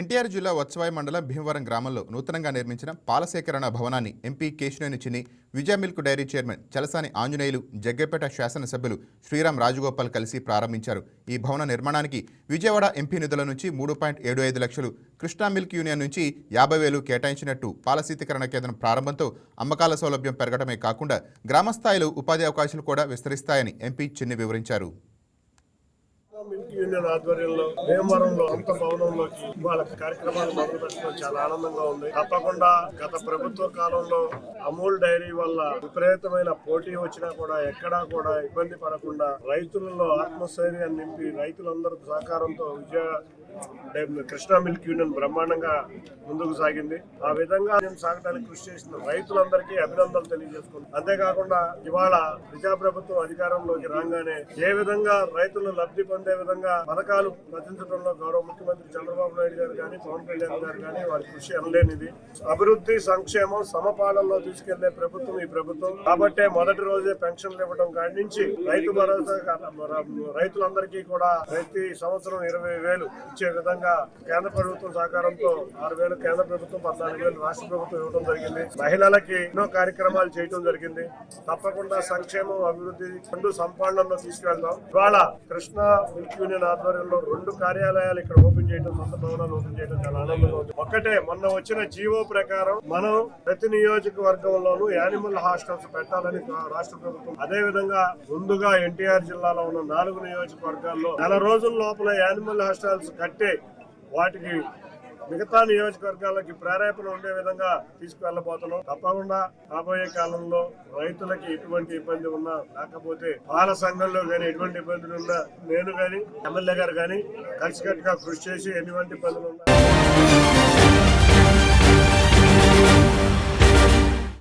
ఎన్టీఆర్ జిల్లా వత్సవాయి మండలం భీమవరం గ్రామంలో నూతనంగా నిర్మించిన పాలసేకరణ భవనాన్ని MP Kesineni Chinni Vijaya milk dairy chairman Chalasani Anjaneyulu Jaggapeta శాసనసభ్యులు శ్రీరామ్ రాజగోపాల్ కలిసి ప్రారంభించారు. ఈ భవన నిర్మాణానికి విజయవాడ ఎంపీ నిధుల నుంచి మూడు పాయింట్ ఏడు ఐదు లక్షలు కృష్ణా మిల్క్ యూనియన్ నుంచి యాభై వేలు కేటాయించినట్టు పాలశీతీకరణ కేంద్రం ప్రారంభంతో అమ్మకాల సౌలభ్యం పెరగడమే కాకుండా గ్రామస్థాయిలో ఉపాధి అవకాశాలు కూడా విస్తరిస్తాయని ఎంపీ చిన్ని వివరించారు. యూనియన్ ఆధ్వర్యంలో భీమవరంలో అంత భవనంలోకి వాళ్ళ కార్యక్రమాలు మొదలు పెట్టడం చాలా ఆనందంగా ఉంది. తప్పకుండా గత ప్రభుత్వ కాలంలో అమూల్ డైరీ వల్ల విపరీతమైన పోటీ వచ్చినా కూడా ఎక్కడా కూడా ఇబ్బంది పడకుండా రైతులలో ఆత్మస్థైర్యాన్ని నింపి రైతులందరూ సహకారంతో విజయ కృష్ణా మిల్క్ యూనియన్ బ్రహ్మాండంగా ముందుకు సాగింది. ఆ విధంగా నేను సాగడానికి కృషి చేసిన రైతులందరికీ అభినందనలు తెలియజేసుకుంటాను అంతేకాకుండా ఇవాళ ప్రజాప్రభుత్వం అధికారంలోకి రాగానే ఏ విధంగా రైతులు లబ్ధి పొందే విధంగా పథకాలు రచించడంలో గౌరవ ముఖ్యమంత్రి చంద్రబాబు నాయుడు గారు కానీ పవన్ కళ్యాణ్ గారు కానీ వారి కృషి అనలేనిది. అభివృద్ధి సంక్షేమం సమపాలనలో తీసుకెళ్ళే ప్రభుత్వం ఈ ప్రభుత్వం. కాబట్టే మొదటి రోజే పెన్షన్లు ఇవ్వడం కాడి నుంచి రైతు భరోసా రైతులందరికీ కూడా ప్రతి సంవత్సరం ఇరవై వేలు ఇచ్చే విధంగా కేంద్ర ప్రభుత్వం సహకారంతో ఆరు వేలు కేంద్ర ప్రభుత్వం పద్నాలుగు వేలు రాష్ట్ర ప్రభుత్వం ఇవ్వడం జరిగింది. మహిళలకి ఎన్నో కార్యక్రమాలు చేయడం జరిగింది. తప్పకుండా సంక్షేమం అభివృద్ధి రెండు సంపాదనలో తీసుకెళ్దాం. ఇవాళ కృష్ణా మిల్క్ యూనియన్ ఆధ్వర్యంలో రెండు కార్యాలయాలు ఇక్కడ ఓపెన్ చేయడం సొంత భవనాలు ఓపెన్ చేయడం చాలా ఆనందంగా ఉంది. ఒక్కటే మొన్న వచ్చిన జీవో ప్రకారం మనం ప్రతి నియోజకవర్గంలోనూ యానిమల్ హాస్టల్స్ పెట్టాలని రాష్ట్ర ప్రభుత్వం. అదే విధంగా ముందుగా ఎన్టీఆర్ జిల్లాలో ఉన్న నాలుగు నియోజకవర్గాల్లో నెల రోజుల లోపల యానిమల్ హాస్టల్స్ కట్టే వాటికి మిగతా నియోజకవర్గాలకి ప్రేరేపణ ఉండే విధంగా తీసుకువెళ్ళబోతున్నాం. తప్పకుండా రాబోయే కాలంలో రైతులకి ఎటువంటి ఇబ్బంది ఉన్నా లేకపోతే పాల సంఘంలో కానీ ఎటువంటి ఇబ్బందులు ఉన్నా నేను కానీ ఎమ్మెల్యే గారు కానీ కలిసికట్టుగా కృషి చేసి ఎటువంటి ఇబ్బందులు ఉన్నా